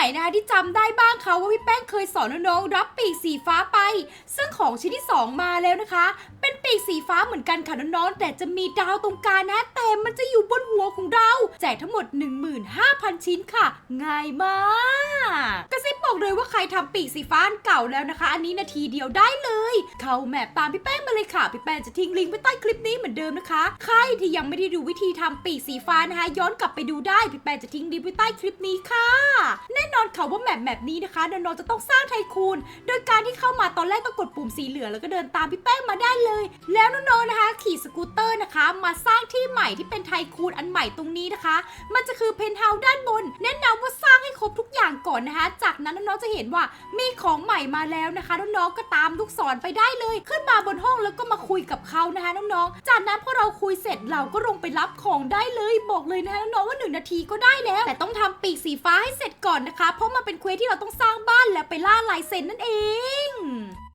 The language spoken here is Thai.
ไหนนะคะที่จำได้บ้างคะว่าพี่แป้งเคยสอนน้องๆรับปีกสีฟ้าไป ซึ่งของชิ้นที่ 2 มาแล้วนะคะ เป็นปีกสีฟ้าเหมือนกันค่ะน้องๆแต่จะมีดาวตรงกลางนะแต่มันจะอยู่บนหัวของเรา แจกทั้งหมด 15,000 ชิ้นค่ะ ง่ายมาก ระซิบบอกเลยว่าใครทำปีกสีฟ้านเก่าแล้วนะคะ อันนี้นาทีเดียวได้เลย เข้าแมปตามพี่แป้งมาเลยค่ะ พี่แป้งจะทิ้งลิงก์ไว้ใต้คลิปนี้เหมือนเดิมนะคะ ใครที่ยังไม่ได้ดูวิธีทำปีกสีฟ้านะคะ ย้อนกลับไปดูได้ พี่แป้งจะทิ้งลิงก์ไว้ใต้คลิปนี้ค่ะ แน่นอนค่ะว่าแมปแมปนี้นะคะน้องๆจะต้องสร้างไทคูนโดยการที่เข้ามาตอนแรกต้องกดปุ่มสีเหลืองแล้วก็เดินตามพี่แป้งมาได้เลย แล้วน้องๆนะคะ ขี่สกูตเตอร์นะคะ มาสร้างที่ใหม่ที่เป็นไทคูนอันใหม่ตรงนี้นะคะ มันจะคือเพนท์เฮาส์ด้านบน แนะนำว่าสร้างใครบทุกอย่างก่อนนะคะ จากนั้นน้องๆจะเห็นว่ามีของใหม่มาแล้วนะคะน้องๆก็ตามลูกศรไปได้เลย ขึ้นมาบนห้องแล้วก็มาคุยกับเขานะคะน้องๆ จากนั้นพอเราคุยเสร็จเราก็ลงไปรับของได้เลยบอกเลยนะคะน้องๆว่าหนึ่งนาทีก็ได้แล้ว แต่ต้องทำปีกสีฟ้าให้เสร็จก่อนนะคะ เพราะมันเป็นเควสที่เราต้องสร้างบ้านแล้วไปล่าลายเซ็นนั่นเอง